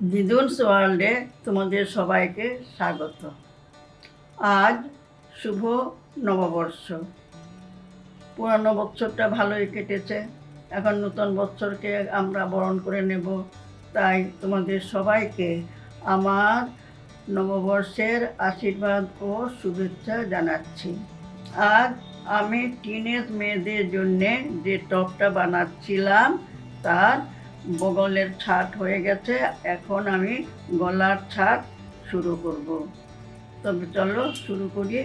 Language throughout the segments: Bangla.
দিদুনস ওয়ার্ল্ডে তোমাদের সবাইকে স্বাগত। আজ শুভ নববর্ষ। পুরানো বছরটা ভালোই কেটেছে। এখন নতুন বছরকে আমরা বরণ করে নেব। তাই তোমাদের সবাইকে আমার নববর্ষের আশীর্বাদ ও শুভেচ্ছা জানাচ্ছি। আজ আমি টিনেজ মেয়েদের জন্যে যে টপটা বানাচ্ছিলাম, তার বগলের ছাট হয়ে গেছে, এখন আমি গলার ছাট শুরু করব। তবে চলো শুরু করি।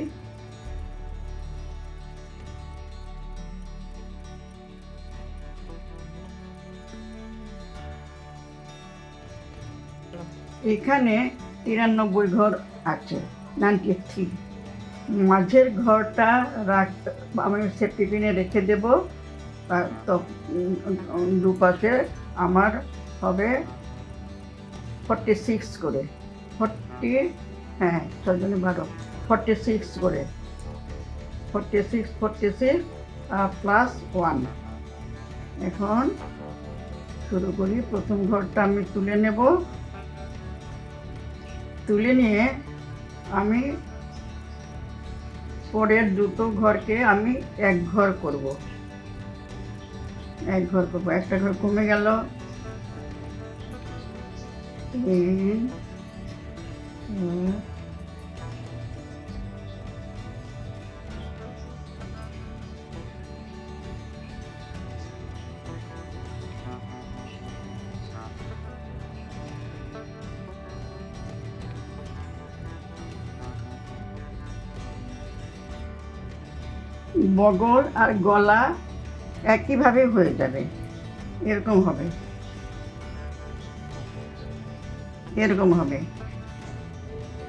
এখানে তিরানব্বই ঘর আছে, নাইনটি থ্রি। মাঝের ঘরটা রাখ, আমি সেফটি পিনে রেখে দেবো তো দুপাশে আমার হবে ফর্টি সিক্স করে। ফর্টি হ্যাঁ ছজনে বারো ফর্টি সিক্স করে। Forty six forty six plus one এখন শুরু করি। প্রথম ঘরটা আমি তুলে নেব। তুলে নিয়ে আমি পরের দুটো ঘরকে আমি এক ঘর করব। এক ঘর একটা ঘর কমে গেল। বগল আর গলা একইভাবে হয়ে যাবে। এরকম হবে। এরকম হবে।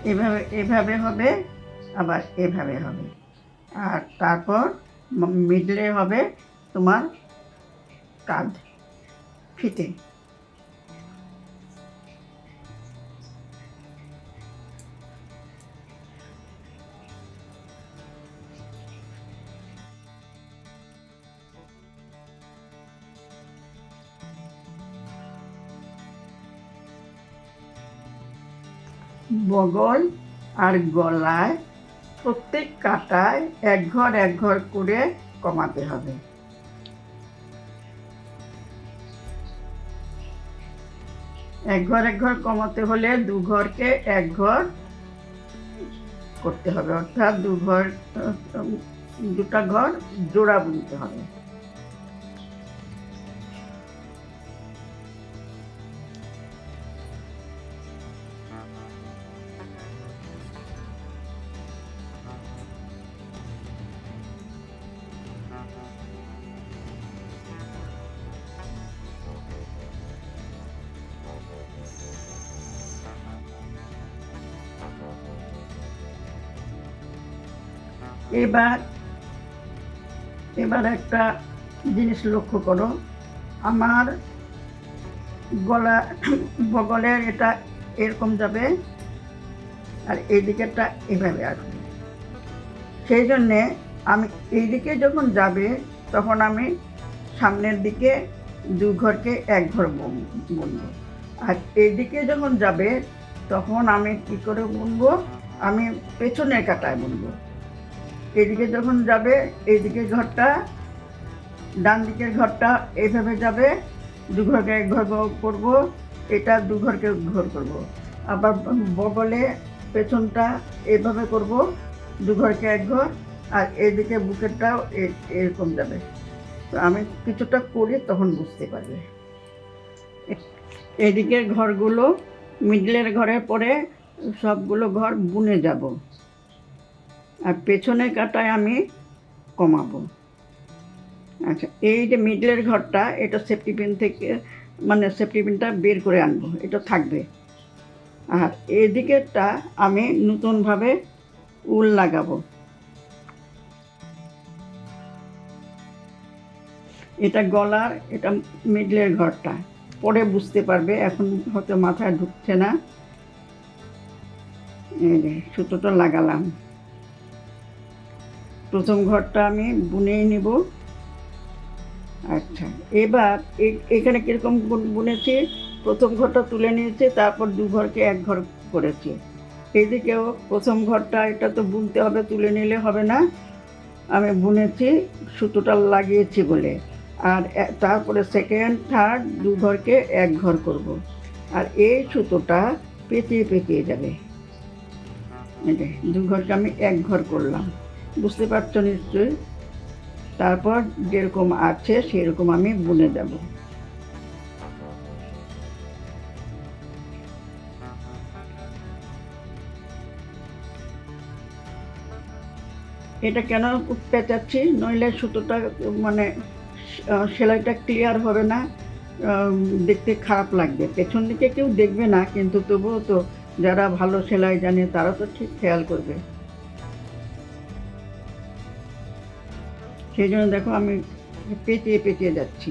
এভাবে এভাবে হবে, আবার এভাবে হবে। আর তারপর মিডলে হবে তোমার কাঁধ, ফিতে। বগল আর গলায় প্রত্যেক কাটায় এক ঘর এক ঘর করে কমাতে হবে। এক ঘর এক ঘর কমাতে হলে দু ঘরকে এক ঘর করতে হবে, অর্থাৎ দু ঘর দুটা ঘর জোড়া বুনতে হবে। এবার এবার একটা জিনিস লক্ষ্য করো। আমার গলা, বগলের এটা এরকম যাবে, আর এই দিকেরটা এভাবে আসবে। সেই জন্যে আমি এই দিকে যখন যাবে, তখন আমি সামনের দিকে দু ঘরকে এক ঘর বুন- বুনবো। আর এইদিকে যখন যাবে, তখন আমি কি করে বুনবো? আমি পেছনের কাটায় বুনবো। এদিকে যখন যাবে এইদিকে ঘরটা, ডান দিকের ঘরটা এইভাবে যাবে, দু ঘরকে এক ঘর করব, এটা দু ঘরকে ঘর করব। আবার বগলে পেছনটা এইভাবে করব, দু ঘরকে এক ঘর, আর এদিকে বুকেরটাও এরকম যাবে। তো আমি কিছুটা করি তখন বুঝতে পারবে। এদিকের ঘরগুলো, মিডলের ঘরের পরে সবগুলো ঘর বুনে যাব। আর পেছনের কাটায় আমি কমাবো। আচ্ছা এই যে মিডলের ঘরটা, এটা সেফটি পিন থেকে মানে সেফটি পিনটা বের করে আনব, এটা থাকবে। আর এদিকেরটা আমি নতুনভাবে উল লাগাবো। এটা গলার, এটা মিডলের ঘরটা। পরে বুঝতে পারবে, এখন হয়তো মাথায় ঢুকছে না। সুতোটা লাগালাম। প্রথম ঘরটা আমি বুনেই নেব। আচ্ছা এবার এখানে কীরকম বুনেছি? প্রথম ঘরটা তুলে নিয়েছে, তারপর দু ঘরকে এক ঘর করেছি। এইদিকেও প্রথম ঘরটা, এটা তো বুনতে হবে, তুলে নিলে হবে না। আমি বুনেছি, সুতোটা লাগিয়েছি বলে। আর তারপরে সেকেন্ড থার্ড দু ঘরকে এক ঘর করব। আর এই সুতোটা পেঁচিয়ে পেঁচিয়ে যাবে। দু ঘরকে আমি এক ঘর করলাম। বুঝতে পারছ নিশ্চয়ই? তারপর যেরকম আছে সেরকম আমি বুনে যাব এটা কেন পেঁচাচ্ছি? নইলে সুতোটা মানে সেলাইটা ক্লিয়ার হবে না। দেখতে খারাপ লাগবে। পেছন দিকে কেউ দেখবে না, কিন্তু তবুও তো যারা ভালো সেলাই জানে তারা তো ঠিক খেয়াল করবে। সেই জন্য দেখো আমি পেঁচিয়ে পেঁচিয়ে যাচ্ছি।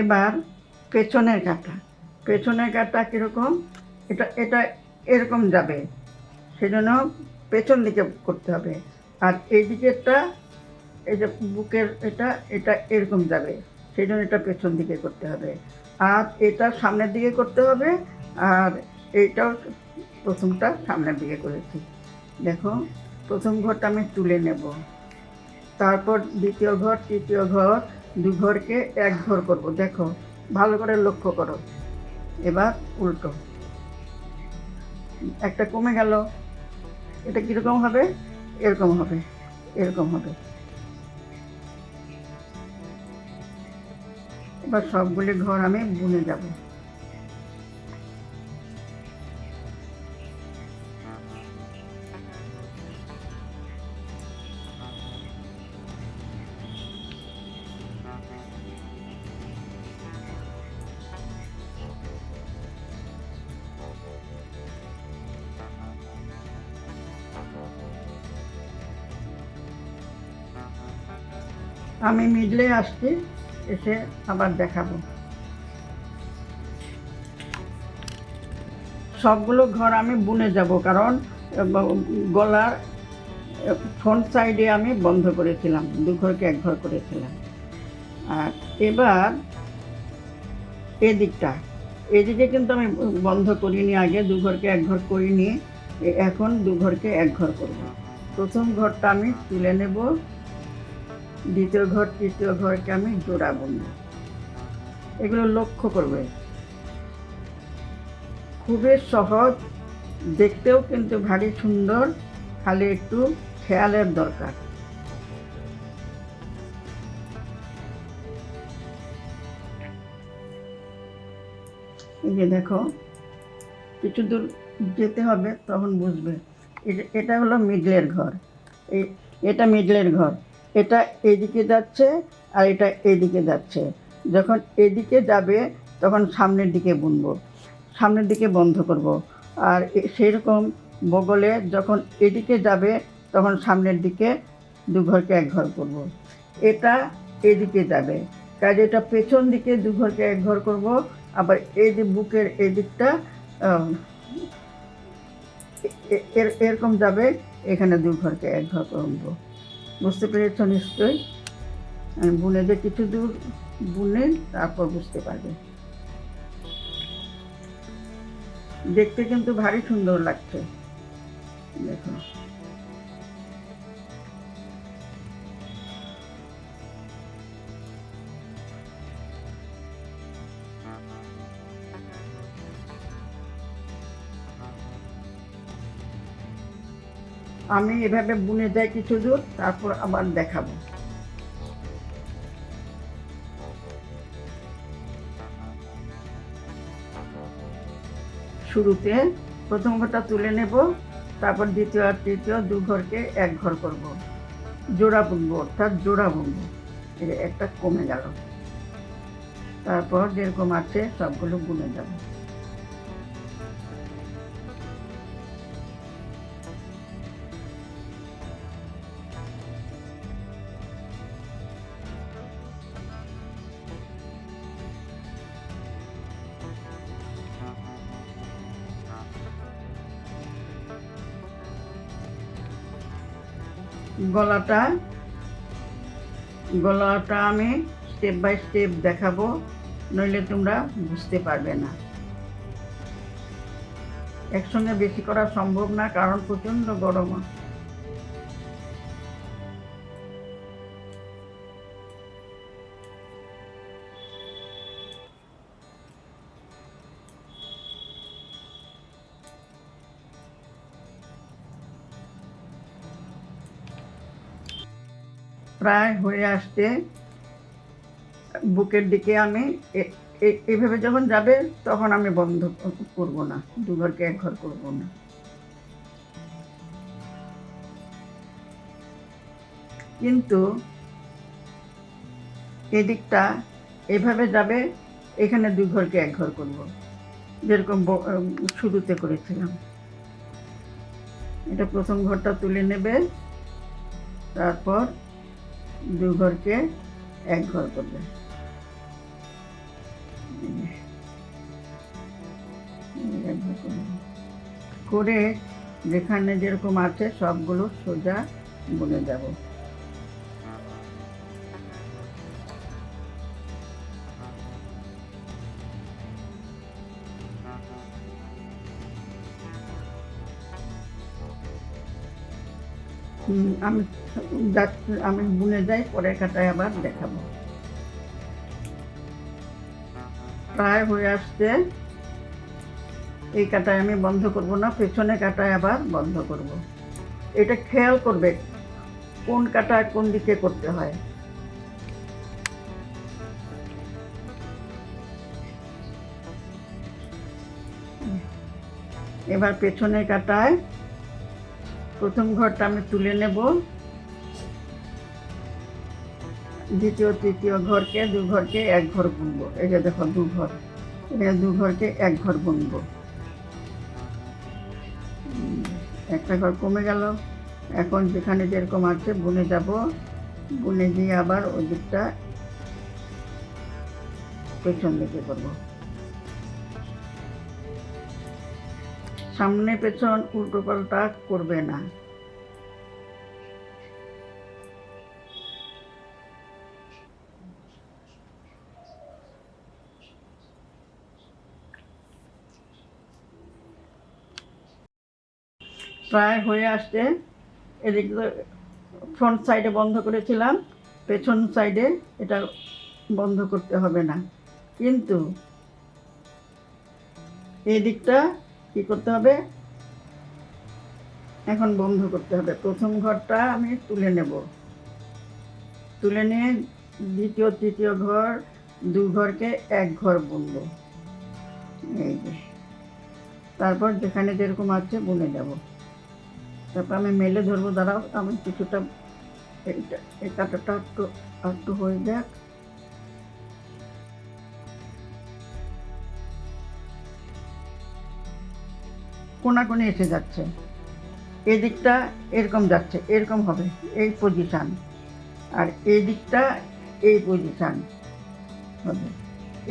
এবার পেছনের কাটা। পেছনের কাটা কীরকম? এটা এটা এরকম যাবে। সেজন্য পেছন দিকে করতে হবে। আর এই দিকেরটা, এই যে বুকের এটা এটা এরকম যাবে। সেই জন্য এটা পেছন দিকে করতে হবে। আর এটা সামনের দিকে করতে হবে। আর এইটাও প্রথমটা সামনের দিকে করেছি। দেখো, প্রথম ঘরটা আমি তুলে নেব। তারপর দ্বিতীয় ঘর, তৃতীয় ঘর ঘরকে এক ঘর করব, দেখো। ভালো করে লক্ষ্য করো। এবার উল্টো। একটা কমে গেল। এটা কীরকম হবে? এরকম হবে। এরকম হবে। এবার সবগুলি ঘর আমি বুনে যাব। আমি মিডলে আসছি, এসে আবার দেখাবো। সবগুলো ঘর আমি বুনে যাব, কারণ গলার ফ্রন্ট সাইডে আমি বন্ধ করেছিলাম, দু ঘরকে এক ঘর করেছিলাম। আর এবার, এদিকটা, এদিকে কিন্তু আমি বন্ধ করিনি আগে, দু ঘরকে এক ঘর করিনি এখন দু ঘরকে এক ঘর করব। প্রথম ঘরটা আমি তুলে নেব। দ্বিতীয় ঘর, তৃতীয় ঘরকে আমি জোড়া বুনব এগুলো লক্ষ্য করবে। খুবই সহজ, দেখতেও কিন্তু ভারী সুন্দর, খালি একটু খেয়ালের দরকার। এই যে দেখো, কিছু দূর যেতে হবে তখন বুঝবে। এটা- হলো মিডলের ঘর। এটা মিডলের ঘর। এটা এদিকে যাচ্ছে আর এটা এদিকে যাচ্ছে। যখন এদিকে যাবে, তখন সামনের দিকে বুনবো, সামনের দিকে বন্ধ করব। আর সেরকম বগলে যখন এদিকে যাবে, তখন সামনের দিকে দু ঘরকে এক ঘর করব। এটা এদিকে যাবে। কাজে এটা পেছন দিকে দু ঘরকে এক ঘর করব, আবার এই যে বুকের এই দিকটা এরকম যাবে, এখানে দু ঘরকে এক ঘর করব। বুঝতে পেরেছ নিশ্চয়ই? আমি বুনে যে কিছু দূর বুনে তারপর বুঝতে পারবে। দেখতে কিন্তু ভারী সুন্দর লাগছে। দেখো। আমি এভাবে বুনে যাই কিছু দূর, তারপর আবার দেখাবো। শুরুতে প্রথম ঘরটা তুলে নেব, তারপর দ্বিতীয় আর তৃতীয় দু ঘরকে এক ঘর করব। জোড়া বুনবো, অর্থাৎ জোড়া বুনবো। একটা কমে গেল। তারপর যেরকম আছে সবগুলো বুনে যাব। গলাটা গলাটা আমি স্টেপ বাই স্টেপ দেখাবো, নইলে তোমরা বুঝতে পারবে না। একসঙ্গে বেশি করা সম্ভব না, কারণ প্রচণ্ড গরম। প্রায় হয়ে আসতে বুকের দিকে আমি এ- এ- এভাবে যখন যাবে তখন আমি বন্ধ করব না দু ঘরকে এক ঘর করব না। কিন্তু এদিকটা এভাবে যাবে, এখানে দুই ঘরকে এক ঘর করব। যেরকম শুরুতে করেছিলাম। এটা প্রথম ঘরটা তুলে নেবে, তারপর দু ঘরকে এক ঘর করবে। করে যেখানে যেরকম আছে সবগুলো সোজা বুনে যাব আমি আমি বুনে যাই, পরের কাটায় আবার দেখাবো। প্রায় হয়ে আসছে। এই কাটায় আমি বন্ধ করব না, পেছনে কাটায় আবার বন্ধ করব। এটা খেয়াল করবে, কোন কাটায় কোন দিকে করতে হয়। এবার পেছনে কাটায় প্রথম ঘরটা আমি তুলে নেব। দ্বিতীয়, তৃতীয় ঘরকে দু ঘরকে এক ঘর বুনবো। এই যে দেখো, দু ঘর। এখানে দু ঘরকে এক ঘর বুনবো। একটা ঘর কমে গেল। এখন যেখানে যেরকম আছে বুনে যাব। বুনে গিয়ে আবার ওই দিকটা পেছন দিকে করব। সামনে পেছন উল্টো পাল্টা করবে না। প্রায় হয়ে আসছে। এদিক ফ্রন্ট সাইডে বন্ধ করেছিলাম, পেছন সাইডে এটা বন্ধ করতে হবে না। কিন্তু এই দিকটা কি করতে হবে? এখন বন্ধ করতে হবে। প্রথম ঘরটা আমি তুলে নেব। তুলে নিয়ে দ্বিতীয়, তৃতীয় ঘর, দু ঘরকে এক ঘর বুনবো এই যে। তারপর যেখানে যেরকম আছে বুনে যাব তারপর আমি মেলে ধরবো, দাঁড়াও, আমি কিছুটা এই কাটাটা একটু একটু হয়ে যাক। কোনা কোনাকুনি এসে যাচ্ছে। এদিকটা এরকম যাচ্ছে, এরকম হবে, এই পজিশান আর এই দিকটা এই পজিশান হবে।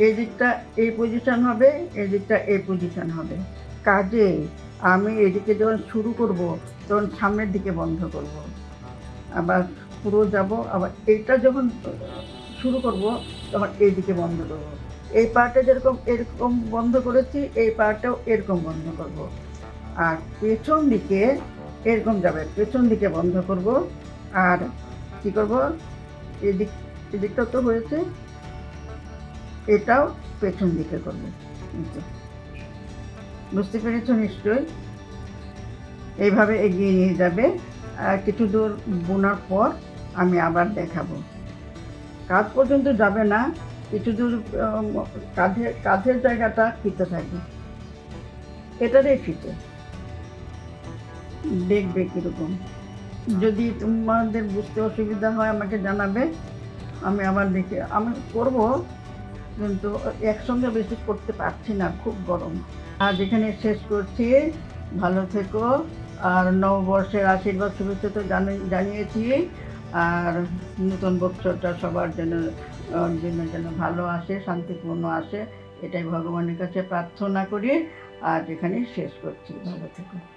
এই দিকটা এই পজিশান হবে এই দিকটা এই পজিশান হবে। কাজে আমি এদিকে যখন শুরু করব তখন সামনের দিকে বন্ধ করব। আবার পুরো যাব, আবার এইটা যখন শুরু করব, তখন এই দিকে বন্ধ করব। এই পার্টে যেরকম, এরকম বন্ধ করেছি, এই পার্টটাও এরকম বন্ধ করব। আর পেছন দিকে এরকম যাবে, পেছন দিকে বন্ধ করব। আর কি করব? এদিক, এদিকটা তো হয়েছে। এটাও পেছন দিকে করব। বুঝতে পেরেছ নিশ্চয়ই? এইভাবে এগিয়ে নিয়ে যাবে। কিছু দূর বোনার পর আমি আবার দেখাবো। কাজ পর্যন্ত যাবে না, কিছু দূর কাঁধের কাঁধের জায়গাটা ফিতে থাকবে। এটারই ফিতে। দেখবে কীরকম। যদি তোমাদের বুঝতে অসুবিধা হয়, আমাকে জানাবে। আমি আবার দেখে, আমি করব, কিন্তু একসঙ্গে বেশি করতে পারছি না, খুব গরম। আর যেখানে শেষ করছি। ভালো থেকো। আর নববর্ষের আশীর্বাদ শুভেচ্ছা তো জানি- জানিয়েছি। আর নতুন বছরটা সবার যেন জন্য যেন ভালো আসে, শান্তিপূর্ণ আসে, এটাই ভগবানের কাছে প্রার্থনা করি। আর এখানেই শেষ করছি। ভালো থেকো।